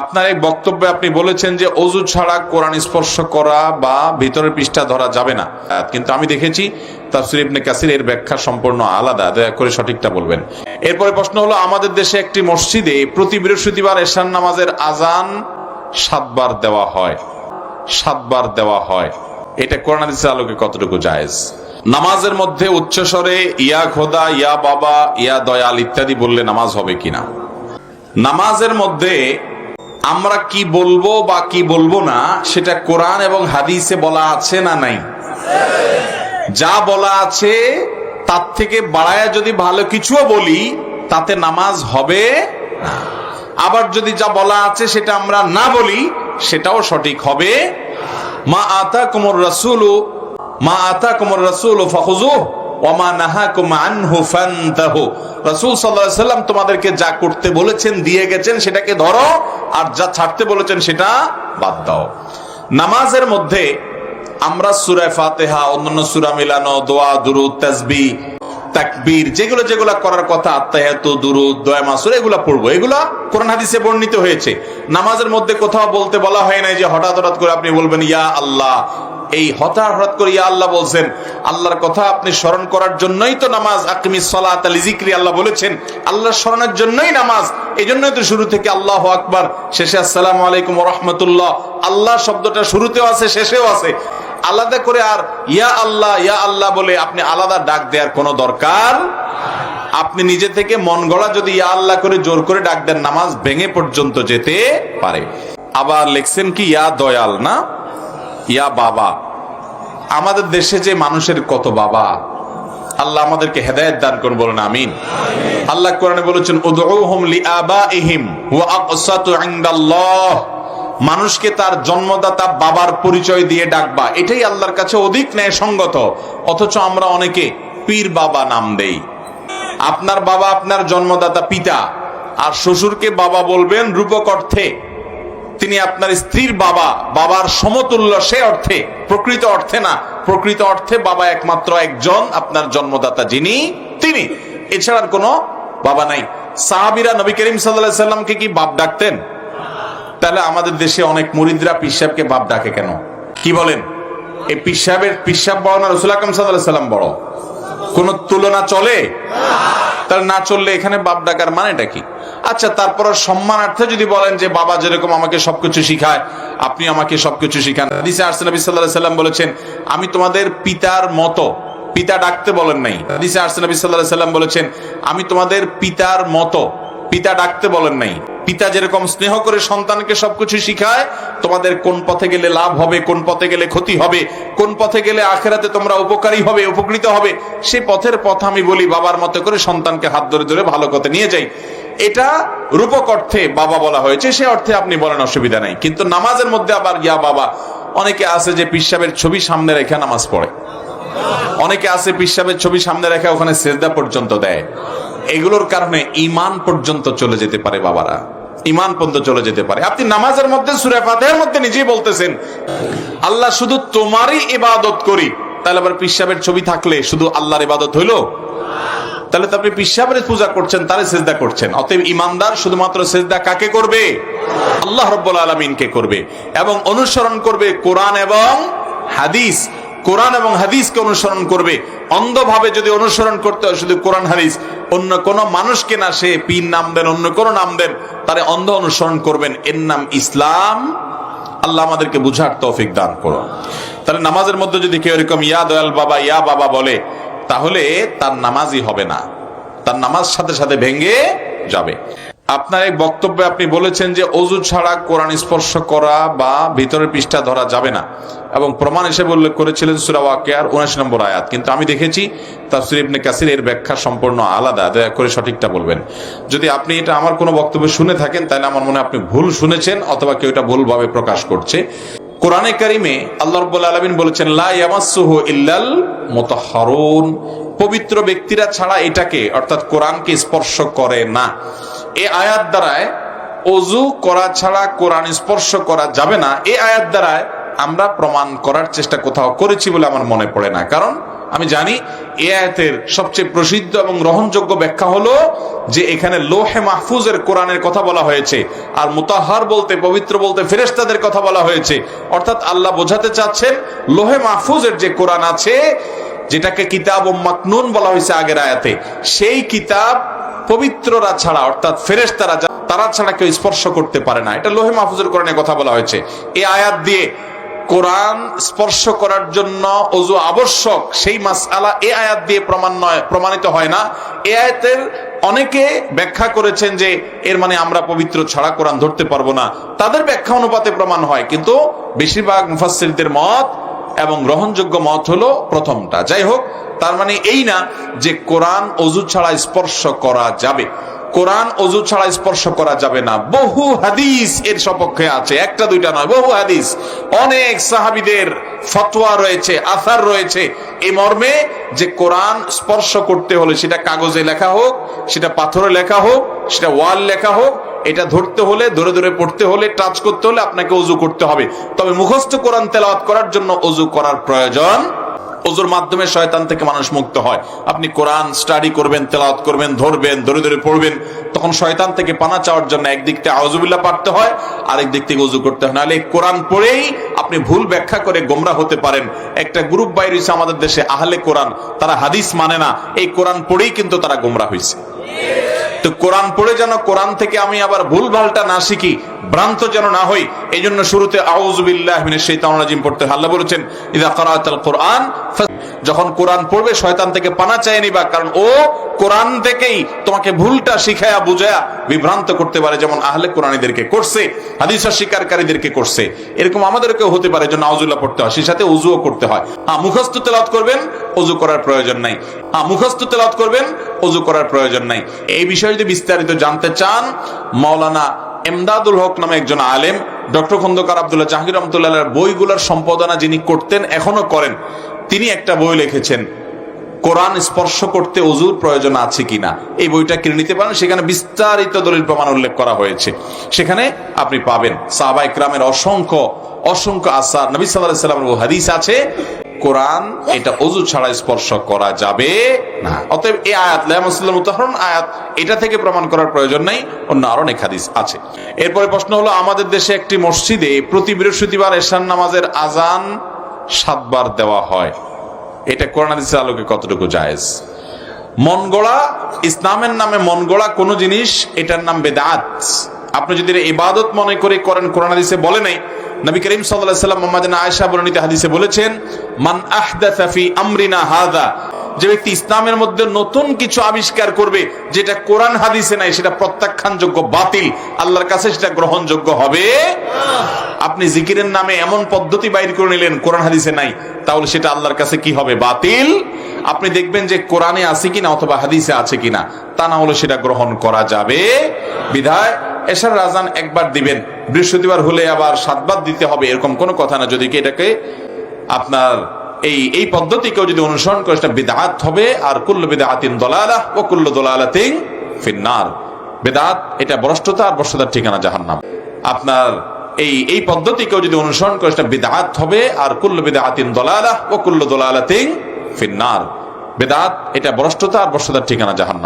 আপনার এই বক্তব্যে আপনি বলেছেন যে অজু ছাড়া কোরআন স্পর্শ করা বা ভিতরের পৃষ্ঠা ধরা যাবে না। কিন্তু আমি দেখেছি তাফসির ইবনে কাসির এর ব্যাখ্যা সম্পূর্ণ আলাদা। দয়া করে সঠিকটা বলবেন। এরপরে প্রশ্ন হলো, আমাদের দেশে একটি মসজিদে প্রতি বৃহস্পতিবার এশান নামাজের আজান সাতবার দেওয়া হয়। সাতবার দেওয়া হয়। এটা কোরআন আলোকে কতটুকু জায়েজ? নামাজের মধ্যে উচ্চস্বরে ইয়া খোদা, ইয়া বাবা, ইয়া দয়াল ইত্যাদি বললে নামাজ হবে কিনা? নামাজের মধ্যে আমরা কি বলব বা কি বলব না, সেটা কোরআন এবং হাদিসে বলা আছে না নাই? যা বলা আছে, তার থেকে বাড়ায় যদি ভালো কিছুও বলি, তাতে নামাজ হবে না। আবার যদি যা বলা আছে সেটা আমরা না বলি, সেটাও সঠিক হবে মা আতা কুমর রাসুলু, মা আতা কুমর রাসুল ফাহুজু তোমাদেরকে যা করতে বলেছেন, দিয়ে গেছেন, সেটাকে ধরো, আর যা ছাড়তে বলেছেন, সেটা বাদ দাও। নামাজের মধ্যে আমরা সূরা ফাতিহা, অন্যান্য সূরা মিলানো, দোয়া, দুরুদ তাকবীর, যেগুলো যেগুলো করার কথা দুরুদ মাসুর এগুলো কোরআন হাদিসে বর্ণিত হয়েছে। নামাজের মধ্যে কোথাও বলতে বলা হয় নাই যে হঠাৎ হঠাৎ করে আপনি বলবেন, ইয়া আল্লাহ এই হঠাৎ করে আল্লাহ বলছেন, আল্লাহর কথা আপনি স্মরণ করার জন্যই তো নামাজ আকিমি সলাত আল্লাহ বলেছেন। আল্লাহর স্মরণের জন্যই নামাজ এই জন্যই তো শুরু থেকে আল্লাহ আকবার। শেষে আসসালাম আলাইকুম রহমতুল্লাহ। আল্লাহ শব্দটা শুরুতেও আছে, শেষেও আছে। আলাদা করে আর ইয়া আল্লাহ ইয়া আল্লাহ বলে আপনি আলাদা ডাক দেওয়ার কোনো দরকার আপনি নিজে থেকে মন গড়া যদি ইয়া আল্লাহ করে জোর করে ডাক দেন, নামাজ ভেঙে পর্যন্ত যেতে পারে। আবার লিখছেন কি, ইয়া দয়াল, না? ইয়া বাবা, আমাদের দেশে যে মানুষের কত বাবা, আল্লাহ আমাদেরকে হেদায়েত দান করুন, বলেন আমিন। আল্লাহ কোরআনে বলেছেন, উদউহুম লিআবাইহিম ওয়া আকসাতু ইনদাল্লাহ। মানুষকে তার জন্মদাতা বাবার পরিচয় দিয়ে ডাকবা, এটাই আল্লাহর কাছে অধিক ন্যায় সঙ্গত অথচ আমরা অনেকে পীর বাবা নাম দেই। আপনার বাবা আপনার জন্মদাতা পিতা, আর শ্বশুরকে বাবা বলবেন রূপক অর্থে। তিনি আপনার স্ত্রীর বাবা, বাবার সমতুল্য, সে অর্থে, প্রকৃত অর্থে না, প্রকৃত অর্থে বাবা একমাত্র একজন, আপনার জন্মদাতা যিনি, তিনি। এছাড়ার কোনো বাবা নাই। সাহাবিরা নবী করিম সাল্লামকে কি বাপ ডাকতেন? তাহলে আমাদের দেশে অনেক মুরিদরা পিসাবকে বাপ ডাকে কেন? কি বলেন? এই পিসাবের পিসাব বড় না রসুল আকরম সাল্লাম বড়? কোন তুলনা চলে? তাহলে না চললে এখানে বাপ ডাকার মানেটা কি? আচ্ছা তারপর সম্মানার্থে যদি বলেন যে, বাবা যেরকম আমাকে সবকিছু শিখায়, আপনি আমাকে সবকিছু শিখান। হাদিসে আরসে নবী সাল্লাল্লাহু সাল্লাম বলেছেন, আমি তোমাদের পিতার মতো। পিতা ডাকতে বলেন নাই। হাদিসে আরসে নবী সাল্লাল্লাহু সাল্লাম বলেছেন, আমি তোমাদের পিতার মতো। পিতা ডাকতে বলেন নাই। পিতা যেরকম স্নেহ করে সন্তানকে সবকিছু শিখায়, তোমাদের কোন পথে গেলে লাভ হবে, কোন পথে গেলে ক্ষতি হবে, কোন পথে গেলে আখেরাতে তোমরা উপকারী হবে, উপকৃত হবে, সে পথের পথ আমি বলি বাবার মতো করে সন্তানকে হাত ধরে ধরে ভালো পথে নিয়ে যাই। এটা রূপক অর্থে বাবা বলা হয়েছে, সে অর্থে আপনি বলেন অসুবিধা নাই। কিন্তু নামাজের মধ্যে আবার, ইয়া বাবা, অনেকে আছে যে পিসাবের ছবি সামনে রেখে নামাজ পড়ে। অনেকে আছে পিসাবের ছবি সামনে রেখে ওখানে সেজদা পর্যন্ত দেয়। এগুলোর কারণে ইমান পর্যন্ত চলে যেতে পারে বাবারা। ইমান পর্যন্ত চলে যেতে পারে। আপনি নামাজের মধ্যে, সুরে ফাতেহার মধ্যে নিজেই বলতেছেন, আল্লাহ শুধু তোমারই ইবাদত করি। তাহলে আবার পিসাবের ছবি থাকলে শুধু আল্লাহর ইবাদত হইল? তাহলে তো আপনি পিসাবের পূজা করছেন, তারে সেজদা করছেন। অতএব ইমানদার শুধুমাত্র সেজদা কাকে করবে? আল্লাহ রব্বুল আলমিনকে করবে। এবং অনুসরণ করবে কোরআন এবং হাদিস। কোরআন এবং হাদিসকে অনুসরণ করবে। অন্ধভাবে যদি অনুসরণ করতে হয়, শুধু কোরআন, হাদিস, অন্য কোন মানুষকে না সে পীর নাম দেন, অন্য কোন নাম দেন তারে অন্ধ অনুসরণ করবেন। এর নাম ইসলাম। আল্লাহ আমাদেরকে বুঝার তৌফিক দান করো। তাহলে নামাজের মধ্যে যদি কেউ এরকম, ইয়া দয়াল বাবা, ইয়া বাবা বলে, তাহলে তার নামাজই হবে না। তার নামাজ সাথে সাথে ভেঙে যাবে। আপনার এই বক্তব্যে আপনি বলেছেন যে অজু ছাড়া কোরআন স্পর্শ করা বা ভিতরের পৃষ্ঠা ধরা যাবে না। এবং প্রমাণ হিসেবে উল্লেখ করেছিলেন সুরা ওয়াকিয়ার উনিশ নম্বর আয়াত। কিন্তু আমি দেখেছি তাফসির ইবনে কাসির এর ব্যাখ্যা সম্পূর্ণ আলাদা। দয়া করে সঠিকটা বলবেন। যদি আপনি এটা আমার কোনো বক্তব্য শুনে থাকেন, তাহলে আমার মনে আপনি ভুল শুনেছেন অথবা কেউ এটা ভুলভাবে প্রকাশ করছে। কোরআনে কারিমে আল্লাহ রব্বুল আলমিন বলেছেন ইল্লাল মুতাহহারুন। পবিত্র ব্যক্তিরা ছাড়া এটাকে, অর্থাৎ কোরআনকে স্পর্শ করে না। এই আয়াত দ্বারায় অজু করা ছাড়া কোরআন স্পর্শ করা যাবে না। এই আয়াত দ্বারায় আমরা প্রমাণ করার চেষ্টা কোথাও করেছি বলে আমার মনে পড়ে না। কারণ আমি জানি এ আয়াতের সবচেয়ে প্রসিদ্ধ এবং গ্রহণযোগ্য ব্যাখ্যা হলো যে এখানে লোহে মাহফুজের কোরআনের কথা বলা হয়েছে, আর মুতাহার বলতে, পবিত্র বলতে ফেরেশতাদের কথা বলা হয়েছে। অর্থাৎ আল্লাহ বোঝাতে চাচ্ছেন লোহে মাহফুজের যে কোরআন আছে, যেটাকে কিতাব ও মাকনুন বলা হয়েছে আগের আয়াতে, সেই কিতাব পবিত্ররা ছাড়া, অর্থাৎ ফেরেশতারা যা- তারা ছাড়া কেউ স্পর্শ করতে পারে না। এটা লোহে মাহফুজের কোরআনে কথা বলা হয়েছে। এই আয়াত দিয়ে কোরআন স্পর্শ করার জন্য অজু আবশ্যক, সেই মাসআলা এ আয়াত দিয়ে প্রমাণ নয় প্রমাণিত হয় না। এ আয়াতের অনেকে ব্যাখ্যা করেছেন যে এর মানে আমরা পবিত্র ছাড়া কোরআন ধরতে পারব না। তাদের ব্যাখ্যা অনুপাতে প্রমাণ হয়। কিন্তু বেশিরভাগ মুফাসসিরদের মত এবং গ্রহণযোগ্য মত হলো প্রথমটা। যাই হোক, তার মানে এই না যে কোরআন অজু ছাড়া স্পর্শ করা যাবে। কোরআন অজু ছাড়া স্পর্শ করা যাবে না। বহু হাদিস এর সপক্ষে আছে। একটা, দুইটা নয়, বহু হাদিস। অনেক সাহাবিদের ফতোয়া রয়েছে, আসার রয়েছে। এই মর্মে যে কোরআন স্পর্শ করতে হলে সেটা কাগজে লেখা হোক, সেটা পাথরে লেখা হোক, সেটা ওয়াল লেখা হোক এটা ধরতে হলে, ধরে ধরে পড়তে হলে টাচ করতে হলে আপনাকে অজু করতে হবে। তবে মুখস্থ কোরআন তেলাওয়াত করার জন্য অজু করার প্রয়োজন। অজুর মাধ্যমে শয়তান থেকে মানুষ মুক্ত হয়। আপনি কোরআন স্টাডি করবেন, তেলাওয়াত করবেন, ধরবেন, ধরে ধরে পড়বেন, তখন শয়তান থেকে পানা চাওয়ার জন্য একদিক থেকে আউজুবিল্লাহ পারতে হয় আরেক দিক থেকে উজু করতে হয়। নাহলে কোরআন পড়েই আপনি ভুল ব্যাখ্যা করে গোমরা হতে পারেন। একটা গ্রুপ বাইর হয়েছে আমাদের দেশে, আহলে কোরআন, তারা হাদিস মানে না। এই কোরআন পড়েই কিন্তু তারা গোমরা হয়েছে। তো কোরআন পড়ে যেন কোরআন থেকে আমি আবার ভুল ভালটা না শিখি, ভ্রান্ত যেন না হই এই জন্য শুরুতে আউজুবিল্লাহ সেই শাইতানির রাজিম পড়তে হাল্লা বলেছেন, ইদা করাআতাল কোরআন যখন কোরআন পড়বে, শয়তান থেকে পানা চায় নিবা, কারণ ও কোরআন থেকেই তোমাকে ভুলটা শিখায়া, বুঝায়া বিভ্রান্ত করতে পারে, যেমন আহলে কোরআনীদেরকে করছে হাদিসা শিকারকারীদেরকে করছে। এরকম আমাদেরকেও হতে পারে যে নাউজুল্লাহ পড়তে হয়, সেই সাথে উজুও করতে হয়। হ্যাঁ মুখস্থ তেলাওয়াত করবেন অজু করার প্রয়োজন নাই। হ্যাঁ মুখস্থ তেলাওয়াত করবেন অজু করার প্রয়োজন নাই। এই বিষয়ে যদি বিস্তারিত জানতে চান, মাওলানা এমদাদুল হক নামে একজন আলেম, ডক্টর খন্দকার আব্দুল্লাহ জাহাঙ্গীর রহমতুল্লাহ বইগুলোর সম্পাদনা যিনি করতেন, এখনও করেন। তিনি একটা বই লিখেছেন, কোরআন স্পর্শ করতে অজুর প্রয়োজন আছে কিনা? এই বইটা কিনে নিতে পারেন, সেখানে বিস্তারিত দলিল প্রমাণ উল্লেখ করা হয়েছে। সেখানে আপনি পাবেন সাহাবা ইকরামের অসংখ্য অসংখ্য আসার, নবী সাল্লামের হাদিস আছে, কোরআন এটা অজু ছাড়া স্পর্শ করা যাবে না। অতএব এই আয়াত লামুসল্লাম উদাহরণ আয়াত, এটা থেকে প্রমাণ করার প্রয়োজন নাই, অন্য আরও অনেক হাদিস আছে। এরপরে প্রশ্ন হলো, আমাদের দেশে একটি মসজিদে প্রতি বৃহস্পতিবার এশান নামাজের আজান সাতবার দেওয়া হয়। এটা কোরআন হাদিসের আলোকে কতটুকু জায়েজ? মন গড়া, ইসলামের নামে মন গড়া কোনো জিনিস, এটার নাম বেদাত। আপনি যদি ইবাদত মনে করে করেন কোরআনাদিসে বলে নাই, নবী করিম সাল্লাহ সাল্লাম মোহাম্মদ আয়সা বর্ণিত হাদিসে বলেছেন, মান আহদা আমরিনা হাদা যে ব্যক্তি ইসলামের মধ্যে নতুন কিছু আবিষ্কার করবে, যেটা কোরআন হাদিসে নাই, সেটা প্রত্যাখ্যানযোগ্য, বাতিল, আল্লাহর কাছে সেটা গ্রহণযোগ্য হবে। আপনি জিকিরের নামে এমন পদ্ধতি বাইর করে নিলেন, কোরআন হাদিসে নাই, তাহলে সেটা আল্লাহর কাছে কি হবে? বাতিল? আপনি দেখবেন যে কোরআনে আছে কিনা অথবা হাদিসে আছে কিনা, তা না হলে সেটা গ্রহণ করা যাবে। বিধায় এসার রাজান একবার দিবেন, বৃহস্পতিবার হলে আবার সাতবার দিতে হবে, এরকম কোনো কথা না, যদি এটাকে আপনার এই এই পদ্ধতিকেও যদি অনুসরণ করে, সেটা বেদাত হবে। আর কুল্লু বেদাতিন দলালা ও কুল্লু দলালাতিন ফিন্নার। বেদাত, এটা বরষ্টতা আর বরষ্টতার ঠিকানা জাহান্নাম। আপনার এই এই পদ্ধতিকেও যদি অনুসরণ করে, সেটা বেদাত হবে। আর কুল্লু বেদাতিন দলালা ও কুল্লু দলালাতিন ফিন্নার। বেদাত, এটা বরষ্টতা আর বরষ্টতার ঠিকানা জাহান্নাম।